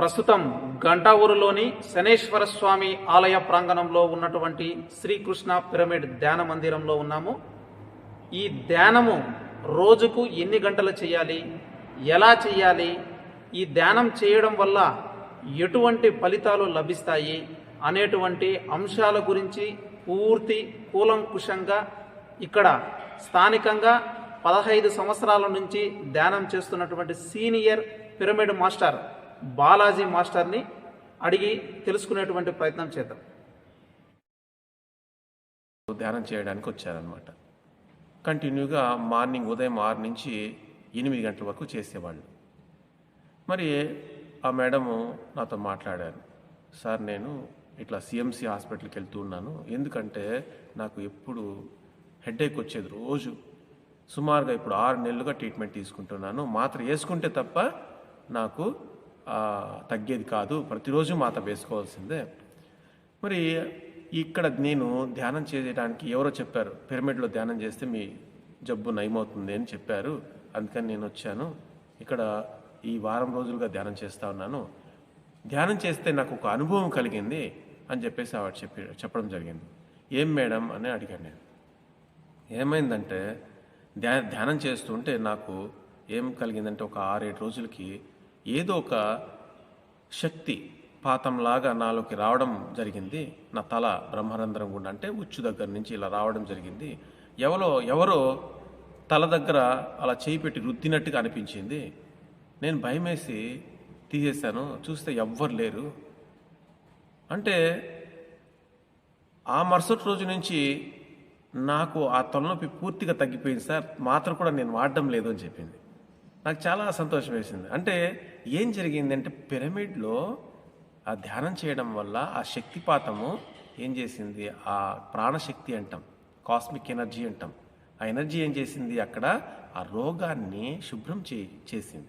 ప్రస్తుతం గంటావూరులోని శనేశ్వర స్వామి ఆలయ ప్రాంగణంలో ఉన్నటువంటి శ్రీకృష్ణ పిరమిడ్ ధ్యాన మందిరంలో ఉన్నాము. ఈ ధ్యానము రోజుకు ఎన్ని గంటలు చేయాలి? ఎలా చేయాలి? ఈ ధ్యానం చేయడం వల్ల ఎటువంటి ఫలితాలు లభిస్తాయి? అనేటువంటి అంశాల గురించి పూర్తి కూలంకుషంగా ఇక్కడ స్థానికంగా పదహైదు సంవత్సరాల నుంచి ధ్యానం చేస్తున్నటువంటి సీనియర్ పిరమిడ్ మాస్టర్ బాలాజీ మాస్టర్ని అడిగి తెలుసుకునేటువంటి ప్రయత్నం చేద్దాం. ధ్యానం చేయడానికి వచ్చారనమాట కంటిన్యూగా మార్నింగ్ ఉదయం ఆరు నుంచి ఎనిమిది గంటల వరకు చేసేవాళ్ళు. మరి ఆ మేడము నాతో మాట్లాడారు. సార్ నేను ఇట్లా సిఎంసి హాస్పిటల్కి వెళ్తూ ఉన్నాను. ఎందుకంటే నాకు ఎప్పుడు హెడేక్ వచ్చేది రోజు. సుమారుగా ఇప్పుడు ఆరు నెలలుగా ట్రీట్మెంట్ తీసుకుంటున్నాను. మాత్ర వేసుకుంటే తప్ప నాకు తగ్గేది కాదు. ప్రతిరోజు మాత వేసుకోవాల్సిందే. మరి ఇక్కడ నేను ధ్యానం చేయడానికి ఎవరో చెప్పారు. పిరమిడ్లో ధ్యానం చేస్తే మీ జబ్బు నయమవుతుంది అని చెప్పారు. అందుకని నేను వచ్చాను. ఇక్కడ ఈ వారం రోజులుగా ధ్యానం చేస్తూ ఉన్నాను. ధ్యానం చేస్తే నాకు ఒక అనుభవం కలిగింది అని చెప్పేసి ఆవిడ చెప్పి చెప్పడం జరిగింది. ఏం మేడం? అని అడిగాను నేను. ఏమైందంటే ధ్యా ధ్యానం చేస్తుంటే నాకు ఏం కలిగిందంటే ఒక ఆరేడు రోజులకి ఏదో ఒక శక్తి పాతంలాగా నాలోకి రావడం జరిగింది. నా తల బ్రహ్మరంధ్రం గుండా అంటే ఉచ్చు దగ్గర నుంచి ఇలా రావడం జరిగింది. ఎవరో ఎవరో తల దగ్గర అలా చేయి పెట్టి రుద్దినట్టుగా అనిపించింది. నేను భయమేసి తీసేశాను. చూస్తే ఎవ్వరు లేరు. అంటే ఆ మరుసటి రోజు నుంచి నాకు ఆ తలనొప్పి పూర్తిగా తగ్గిపోయింది సార్. మాత్రం కూడా నేను వాడడం లేదు అని చెప్పింది. నాకు చాలా సంతోషం వేసింది. అంటే ఏం జరిగిందంటే పిరమిడ్లో ఆ ధ్యానం చేయడం వల్ల ఆ శక్తిపాతము ఏం చేసింది? ఆ ప్రాణశక్తి అంటాం కాస్మిక్ ఎనర్జీ అంటాం. ఆ ఎనర్జీ ఏం చేసింది? అక్కడ ఆ రోగాన్ని శుభ్రం చే చేసింది.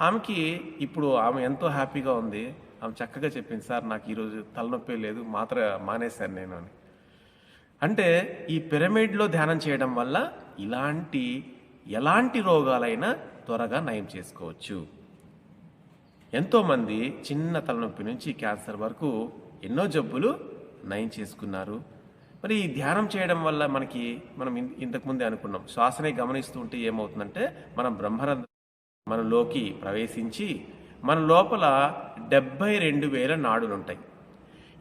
ఆమెకి ఇప్పుడు ఆమె ఎంతో హ్యాపీగా ఉంది. ఆమె చక్కగా చెప్పింది సార్ నాకు ఈరోజు తలనొప్పి లేదు మాత్ర మానేశాను నేను అని. అంటే ఈ పిరమిడ్లో ధ్యానం చేయడం వల్ల ఇలాంటి ఎలాంటి రోగాలైనా త్వరగా నయం చేసుకోవచ్చు. ఎంతోమంది చిన్న తలనొప్పి నుంచి క్యాన్సర్ వరకు ఎన్నో జబ్బులు నయం చేసుకున్నారు. మరి ఈ ధ్యానం చేయడం వల్ల మనకి మనం ఇంతకుముందే అనుకున్నాం. శ్వాసనే గమనిస్తూ ఉంటే ఏమవుతుందంటే మనం బ్రహ్మరంధ్ర మనలోకి ప్రవేశించి మన లోపల డెబ్బై రెండు వేల నాడులు ఉంటాయి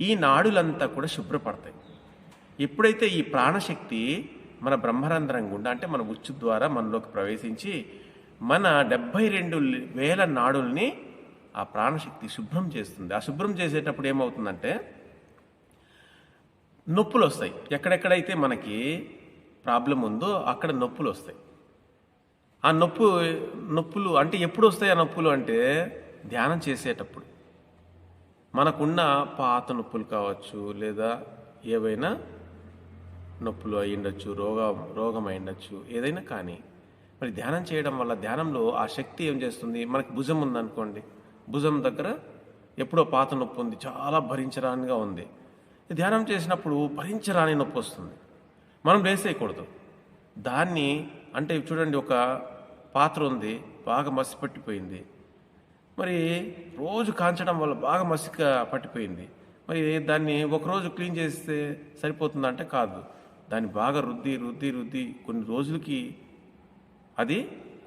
ఈ నాడులంతా కూడా శుభ్రపడతాయి. ఎప్పుడైతే ఈ ప్రాణశక్తి మన బ్రహ్మరంధ్రం గుండా అంటే మన ఉచ్చు ద్వారా మనలోకి ప్రవేశించి మన డెబ్బై రెండు వేల నాడుల్ని ఆ ప్రాణశక్తి శుభ్రం చేస్తుంది. ఆ శుభ్రం చేసేటప్పుడు ఏమవుతుందంటే నొప్పులు వస్తాయి ఎక్కడెక్కడైతే మనకి ప్రాబ్లం ఉందో అక్కడ నొప్పులు వస్తాయి ఆ నొప్పు నొప్పులు అంటే ఎప్పుడు వస్తాయి ఆ నొప్పులు అంటే ధ్యానం చేసేటప్పుడు. మనకున్న పాత నొప్పులు కావచ్చు లేదా ఏవైనా నొప్పులు అయ్యుండొచ్చు రోగం రోగం అయ్యుండొచ్చు ఏదైనా కానీ. మరి ధ్యానం చేయడం వల్ల ధ్యానంలో ఆ శక్తి ఏం చేస్తుంది? మనకి భుజం ఉందనుకోండి. భుజం దగ్గర ఎప్పుడో పాత నొప్పి ఉంది చాలా భరించరానిగా ఉంది. ధ్యానం చేసినప్పుడు భరించరాని నొప్పి వస్తుంది. మనం వేసేయకూడదు దాన్ని అంటే చూడండి ఒక పాత్ర ఉంది బాగా మసి పట్టిపోయింది. మరి రోజు కాంచడం వల్ల బాగా మసిక పట్టిపోయింది. మరి దాన్ని ఒకరోజు క్లీన్ చేస్తే సరిపోతుందంటే కాదు. దాన్ని బాగా రుద్ది రుద్ది రుద్ది కొన్ని రోజులకి అది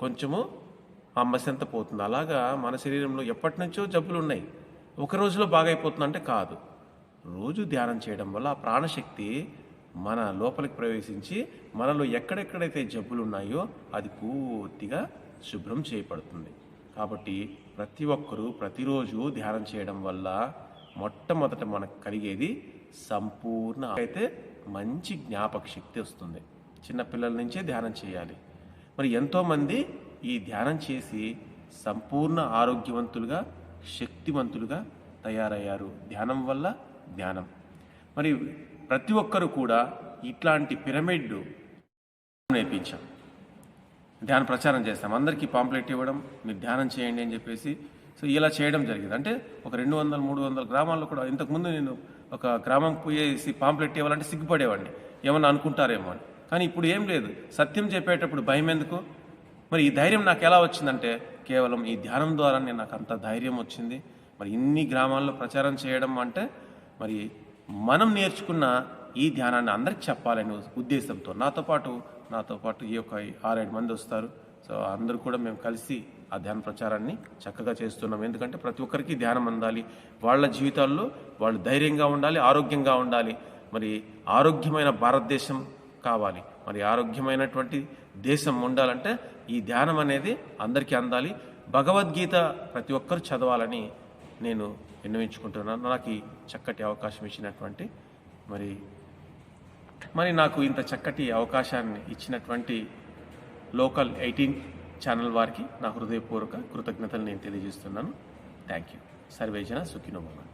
కొంచెము ఆ పోతుంది. అలాగా మన శరీరంలో ఎప్పటి నుంచో జబ్బులు ఉన్నాయి. ఒక రోజులో బాగా అయిపోతుంది అంటే కాదు. రోజు ధ్యానం చేయడం వల్ల ఆ ప్రాణశక్తి మన లోపలికి ప్రవేశించి మనలో ఎక్కడెక్కడైతే జబ్బులు ఉన్నాయో అది పూర్తిగా శుభ్రం చేయబడుతుంది. కాబట్టి ప్రతి ఒక్కరూ ప్రతిరోజు ధ్యానం చేయడం వల్ల మొట్టమొదట మనకు కలిగేది సంపూర్ణ అయితే మంచి జ్ఞాపక శక్తి వస్తుంది. చిన్నపిల్లల నుంచే ధ్యానం చేయాలి. మరి ఎంతోమంది ఈ ధ్యానం చేసి సంపూర్ణ ఆరోగ్యవంతులుగా శక్తివంతులుగా తయారయ్యారు. ధ్యానం వల్ల ధ్యానం. మరి ప్రతి ఒక్కరు కూడా ఇట్లాంటి పిరమిడ్ నేర్పించాం. ధ్యాన ప్రచారం చేస్తాం. అందరికీ పాంప్లెట్ ఇవ్వడం మీరు ధ్యానం చేయండి అని చెప్పేసి. సో ఇలా చేయడం జరిగింది. అంటే ఒక రెండు వందల మూడు వందల గ్రామాల్లో కూడా ఇంతకుముందు నేను ఒక గ్రామం పోయేసి పాంప్లెట్ ఇవ్వాలంటే సిగ్గుపడేవాడిని. ఏమన్నా అనుకుంటారేమో అని. కానీ ఇప్పుడు ఏం లేదు. సత్యం చెప్పేటప్పుడు భయం ఎందుకు? మరి ఈ ధైర్యం నాకు ఎలా వచ్చిందంటే కేవలం ఈ ధ్యానం ద్వారానే నాకు అంత ధైర్యం వచ్చింది. మరి ఇన్ని గ్రామాల్లో ప్రచారం చేయడం అంటే మరి మనం నేర్చుకున్న ఈ ధ్యానాన్ని అందరికి చెప్పాలనే ఉద్దేశంతో నాతో పాటు నాతో పాటు ఈ యొక్క ఆరేడు మంది వస్తారు. సో అందరూ కూడా మేము కలిసి ఆ ధ్యాన ప్రచారాన్ని చక్కగా చేస్తున్నాం. ఎందుకంటే ప్రతి ఒక్కరికి ధ్యానం అందాలి. వాళ్ళ జీవితాల్లో వాళ్ళు ధైర్యంగా ఉండాలి ఆరోగ్యంగా ఉండాలి. మరి ఆరోగ్యమైన భారతదేశం కావాలి. మరి ఆరోగ్యమైనటువంటి దేశం ఉండాలంటే ఈ ధ్యానం అనేది అందరికీ అందాలి. భగవద్గీత ప్రతి ఒక్కరు చదవాలని నేను విన్నవించుకుంటున్నాను. నాకు ఈ చక్కటి అవకాశం ఇచ్చినటువంటి మరి మరి నాకు ఇంత చక్కటి అవకాశాన్ని ఇచ్చినటువంటి లోకల్ ఎయిటీన్ ఛానల్ వారికి నా హృదయపూర్వక కృతజ్ఞతలు నేను తెలియజేస్తున్నాను. Thank you. సర్వేజన సుఖినోభవంతు